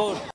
રાજકોટ.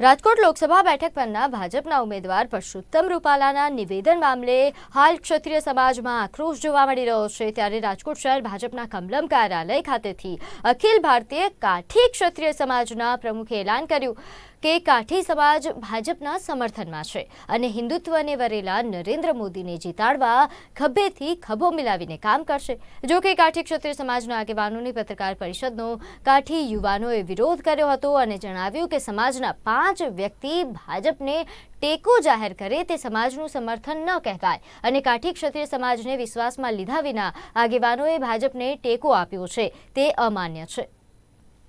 રાજકોટ લોકસભા બેઠક પરના ભાજપના ઉમેદવાર પરસોત્તમ રૂપાલાના નિવેદન મામલે હાલ ક્ષત્રિય સમાજમાં આક્રોશ જોવા મળી રહ્યો છે. ત્યારે રાજકોટ શહેર ભાજપના કમલમ કાર્યાલય ખાતેથી અખિલ ભારતીય કાઠી ક્ષત્રિય સમાજના પ્રમુખે એલાન કર્યું. કે કાઠી સમાજ ભાજપના સમર્થનમાં છે અને હિન્દુત્વને વરેલા નરેન્દ્ર મોદીને જીતાડવા ખભેથી ખભો મિલાવીને કામ કરશે. જો કે કાઠી ક્ષત્રિય સમાજના આગેવાનોની પત્રકાર પરિષદનો કાઠી યુવાનોએ વિરોધ કર્યો હતો અને જણાવ્યું કે સમાજના પાંચ વ્યક્તિ ભાજપને ટેકો જાહેર કરે તે સમાજનું સમર્થન ન કહેવાય અને કાઠી ક્ષત્રિય સમાજને વિશ્વાસમાં લીધા વિના આગેવાનોએ ભાજપને ટેકો આપ્યો છે. તે અમાન્ય છે.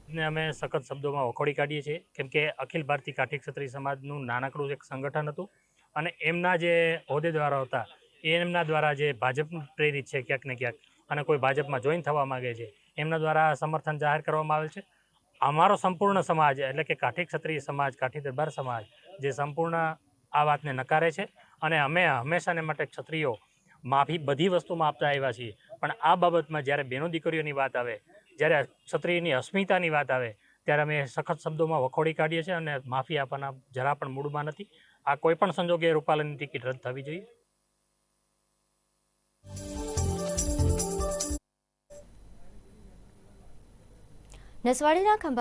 ને અમે સખત શબ્દોમાં વખોડી કાઢીએ છીએ. કેમ કે અખિલ ભારતીય કાઠી ક્ષત્રિય સમાજનું નાનકડું એક સંગઠન હતું અને એમના જે હોદ્દેદારો હતા એમના દ્વારા જે ભાજપ પ્રેરિત છે ક્યાંક ને ક્યાંક અને કોઈ ભાજપમાં જોઈન થવા માગે છે, એમના દ્વારા સમર્થન જાહેર કરવામાં આવેલ છે. અમારો સંપૂર્ણ સમાજ, એટલે કે કાઠી ક્ષત્રિય સમાજ, કાઠી દરબાર સમાજ, જે સંપૂર્ણ આ વાતને નકારે છે અને અમે હંમેશાને માટે ક્ષત્રિયો માફી બધી વસ્તુમાં આપતા આવ્યા છીએ. પણ આ બાબતમાં જ્યારે બેનો દીકરીઓની વાત આવે જ્યારે ક્ષત્રિયની અસ્મિતાની વાત આવે, ત્યારે અમે સખત શબ્દોમાં વખોડી કાઢીએ છીએ અને માફી આપવાના જરા પણ મૂડમાં નથી. આ કોઈ પણ સંજોગે રૂપાલાની ટિકિટ રદ થવી જોઈએ. નસવાડીના ખંભા